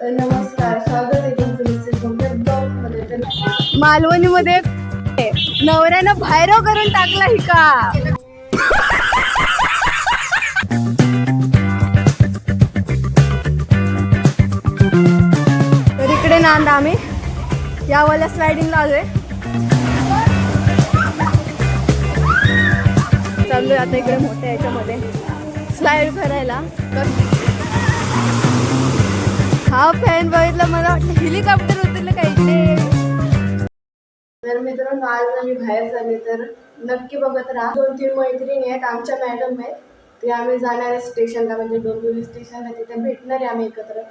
नमस्कार स्वागत आहे तुमचं मध्ये. मालवणीमध्ये नवऱ्यानं बाहेर करून टाकला ही का? तर इकडे नांद आम्ही. यावाल्या स्लायडिंगला आलोय चाललोय आता इकडे मोठ्या याच्यामध्ये. स्लाइड करायला तर हा फॅन बघितला मला वाटलं हेलिकॉप्टर उतरलं काही तर मित्रांनो आज आम्ही बाहेर झाले तर नक्की बघत राहा. दोन तीन मैत्रिणी आहेत आमच्या मॅडम आहेत. ते आम्ही जाणार आहे स्टेशनला म्हणजे डोंबिवली स्टेशनला तिथे भेटणार आहे आम्ही एकत्र.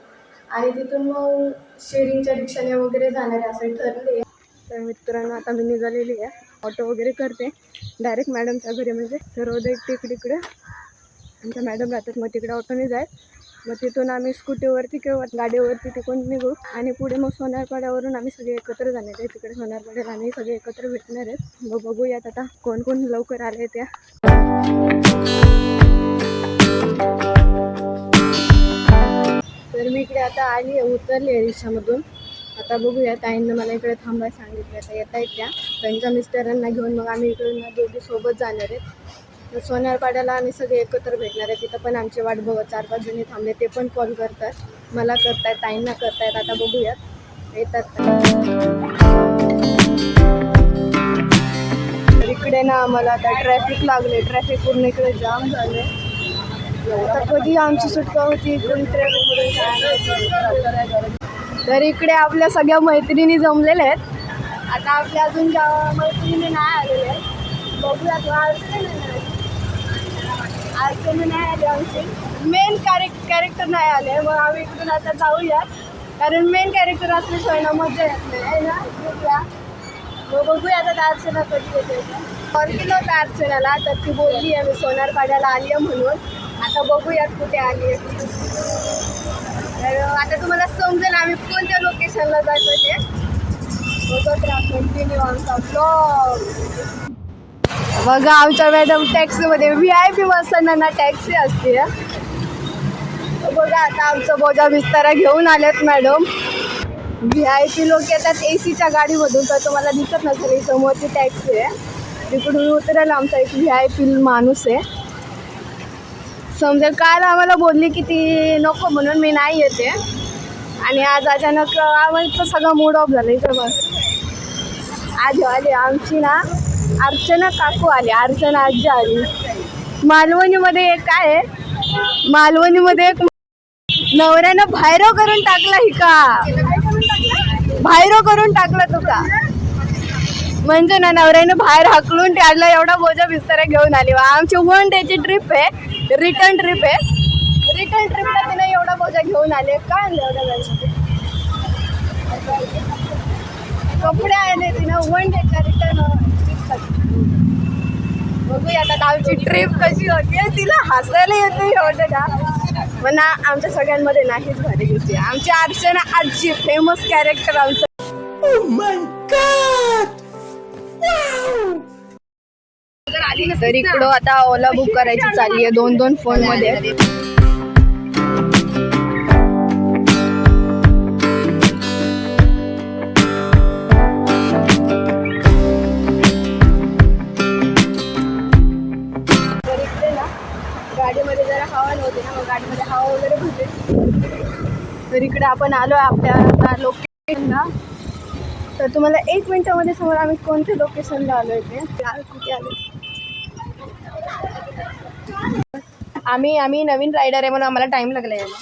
आणि तिथून मग शेअरिंगच्या रिक्षाने वगैरे जाणार आहे असं ठरले तर मित्रांनो आता मी निघालेली आहे. ऑटो वगैरे करते. डायरेक्ट मॅडमच्या घरी म्हणजे सर्वोदय तिकडे आमच्या मॅडम राहतात मग तिकडे ऑटोने जाय मग तिथून आम्ही स्कूटीवरती किंवा गाडीवरती तिकडून निघू आणि पुढे मग सोनारपाड्यावरून आम्ही सगळे एकत्र जाणार आहे. तिकडे सोनारपाड्याला आम्ही सगळे एकत्र भेटणार आहेत. मग बघूयात आता कोण कोण लवकर आले त्या. तर मी इकडे आता आली उतरली आहे रिक्षामधून. आता बघूया ताईंना मला इकडे थांबायला सांगितलं आता येत आहेत त्या. त्यांच्या मिस्टरांना घेऊन मग आम्ही इकडून दोघी सोबत जाणार आहेत. सोनारपाड्याला आम्ही सगळे एकत्र भेटणार आहे. तिथं पण आमचे वाट बघत चार पाच जणी थांबले ते पण कॉल करतात. मला करतायत ताईंना करतायत. आता बघूयात. येतात. तर इकडे ना आम्हाला आता ट्रॅफिक लागले ट्रॅफिक पूर्ण इकडे जाम झाले आता कधी आमची सुटका होती? तर इकडे आपल्या सगळ्या मैत्रिणी जमलेल्या आहेत. आता आपल्या अजून मैत्रिणी नाही आलेल्या आहेत. बघूयात अर्चना अडचणी नाही आली आमची. मेन कॅरेक्ट कॅरेक्टर नाही आले. मग आम्ही इकडून आता जाऊयात कारण मेन कॅरेक्टर असल्याशिवाय ना मजा येत नाही आहे ना? बघूया. मग बघूया आता अर्चना कधी येते कॉल केलं होतं अर्चनाला तर ती बोलली आहे मी सोनार पाड्याला आली आहे म्हणून. आता बघूयात कुठे आली आहे तर आता तुम्हाला समजेल आम्ही कोणत्या लोकेशनला जायचं ते. बघत राहा कंटिन्यू आमचा ब्लॉग बघा आमच्या मॅडम टॅक्सीमध्ये व्ही आय पी बसताना टॅक्सी असते बघा आता आमचं बोजा बिस्तारा घेऊन आल्यात मॅडम व्ही आय पी लोक येतात ए सीच्या गाडीमधून तर तुम्हाला दिसत नसेल समोरची टॅक्सी आहे. तिकडून उतरायला आमचा एक व्ही आय पी माणूस आहे. समजेल काल आम्हाला बोलली की ती नको म्हणून मी नाही येते. आणि आज अचानक आम्हाला सगळा मूड ऑफ झाला इथं बघ. आज आली आमची ना अर्चना काकू आली अर्चना आजी आली. मालवणीमध्ये एक आहे? मालवणीमध्ये एक नवऱ्यानं भायरो करून टाकला ही का? भायरो करून टाकला तू का? म्हणजे ना नवऱ्यानं बाहेर हकलून त्याला एवढा बोजा बिस्तारा घेऊन आली. वा आमची वन डेची ट्रिप आहे. रिटर्न ट्रिप आहे. रिटर्न ट्रिपला तिने एवढा बोजा घेऊन आले. का आणले कपडे आले तिनं. वन डेचा रिटर्न बघूया आता आमची ट्रिप कशी होती. तिला हसायला येते एवढं का पण ना आमच्या सगळ्यांमध्ये नाहीच भारी दिसते. आमची अर्चना आजी फेमस कॅरेक्टर आमचं. तर इकडं आता ओला बुक करायची चालली आहे. दोन दोन फोन तर इकडे आपण आलो आपल्या लोकेशनला तर तुम्हाला एक मिनिटामध्ये समोर आम्ही कोणत्या लोकेशनला आलो आहे ते? आ- कुठे आलो? आम्ही आम्ही नवीन रायडर आहे म्हणून आम्हाला टाइम लागला यायला.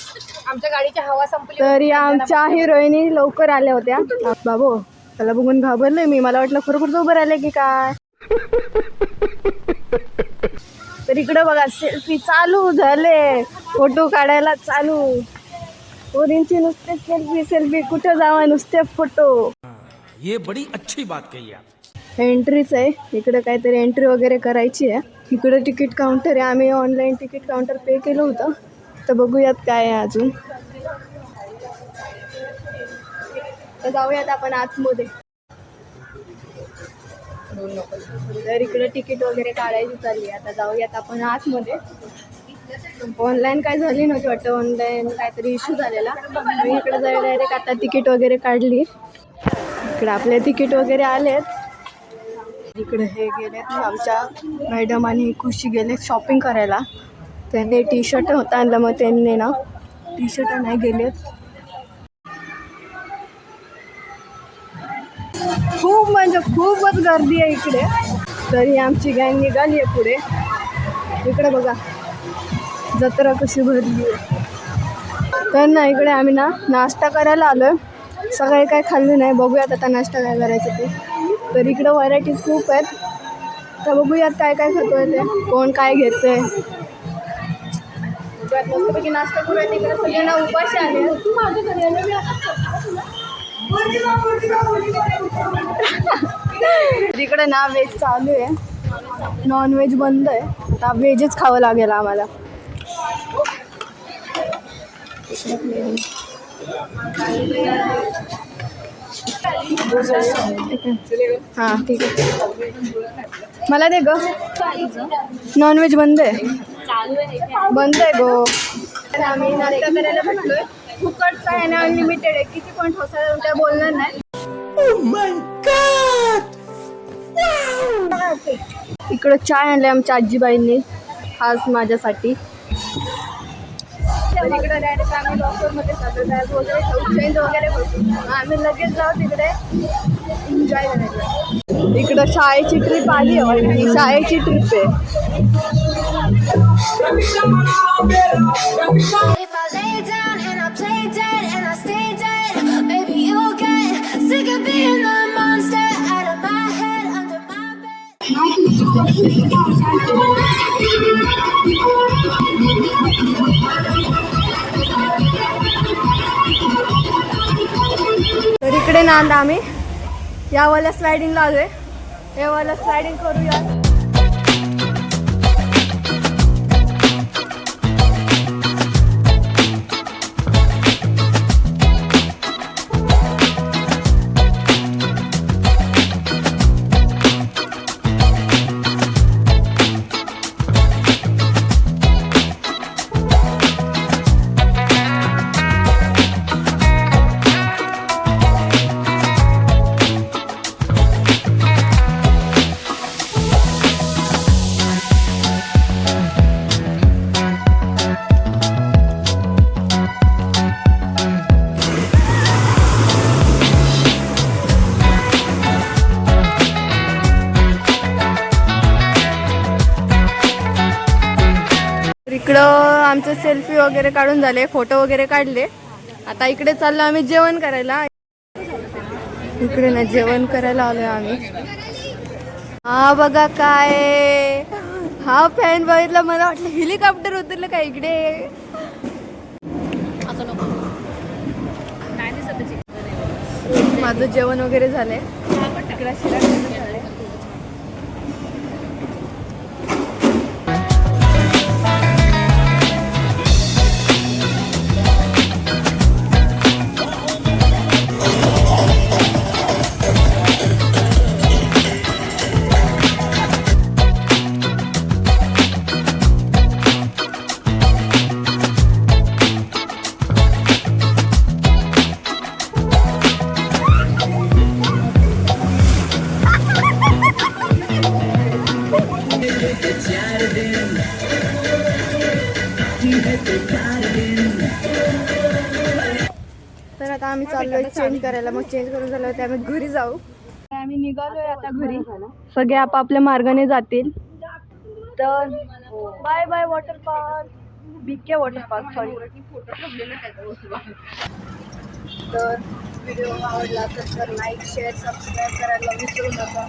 आमच्या गाडीची हवा संपली तर या आमच्या हिरोईनी लवकर आल्या होत्या. बाबू त्याला बघून घाबरले मी. मला वाटलं खरोखर उभं राहिले की काय? तर इकडं बघा सेल्फी चालू झाले. फोटो काढायला चालू. पोरींची नुसते सेल्फी सेल्फी कुठं जावा? नुसते फोटो ये बड़ी अच्छी बात कही आप। एंट्रीच आहे. इकडे काहीतरी एंट्री वगैरे करायची आहे. इकडे तिकीट काउंटर आहे. आम्ही ऑनलाईन तिकीट काउंटर पे केलं होतं. तर बघूयात काय आहे अजून. तर जाऊयात आपण आतमध्ये. तर इकडे तिकीट वगैरे काढायची चालली आता जाऊयात आपण आतमध्ये. ऑनलाईन काय झाली नव्हती वाटतं. ऑनलाईन काहीतरी इश्यू झालेला. मी इकडे जायला डायरेक्ट आता तिकीट वगैरे काढली. इकडे आपले तिकीट वगैरे आलेत. इकडे हे गेलेत आमच्या मॅडम आणि खुशी गेले शॉपिंग करायला. त्यांनी टी शर्ट होता आणलं मग त्यांनी ना टी शर्ट नाही गेलेत. खूप म्हणजे खूपच गर्दी आहे इकडे. तरी आमची गँग निघाली आहे पुढे. इकडे बघा. जत्रा कशी भरली? तर ना इकडे आम्ही ना नाश्ता करायला आलो आहे सकाळी काय खाल्लं नाही बघूयात आता नाश्ता काय करायचं ते. तर इकडं व्हरायटीज खूप आहेत. तर बघूयात काय काय खातोय ते. कोण काय घेतोय. मस्तपैकी नाश्ता इकडे. ना उपाशी आले. ना. ना व्हेज चालू आहे. नॉन व्हेज बंद आहे. आता व्हेजच खावं लागेल आम्हाला. हां. ठीक आहे मला दे ग. नॉनव्हेज बंद आहे. बंद आहे गो. तर आम्ही नाश्ता करायला फुकटचा आहे ना अनलिमिटेड आहे. किती पण ठोसा त्या बोलणार नाही. इकडं चाय आणले आमच्या आजीबाईंनी. खास माझ्यासाठी. इकडे डायरेक्ट आम्ही लॉकरमध्ये जातो बॅग वगैरे चेंज आम्ही लगेच जाऊ तिकडे. एन्जॉय करायला. इकडं शाळेची ट्रिप आली आहे. शाळेची ट्रिप आहे. तर इकडे नांद आम्ही. यावाल्या स्लायडिंगला आलोय. यावाल्या स्लायडिंग करूया. इकडं आमचे सेल्फी वगैरे काढून झाले फोटो वगैरे काढले. आता इकडे चाललो आम्ही जेवण करायला. इकडे ना जेवण करायला आलोय आम्ही. हा बघा काय. हा फॅन बघितला मला वाटलं हेलिकॉप्टर उतरलं का इकडे. माझं जेवण वगैरे झालंय. इकडं आम्ही चाललोय चेंज करायला. मग चेंज करून झाल्यावरती आम्ही घरी जाऊ. आम्ही निघालोय आता घरी. सगळे आपापल्या मार्गाने जातील. तर bye bye water park. BK water park sorry तर व्हिडिओ आवडला तर लाईक शेअर सबस्क्राईब करायला विसरू नका.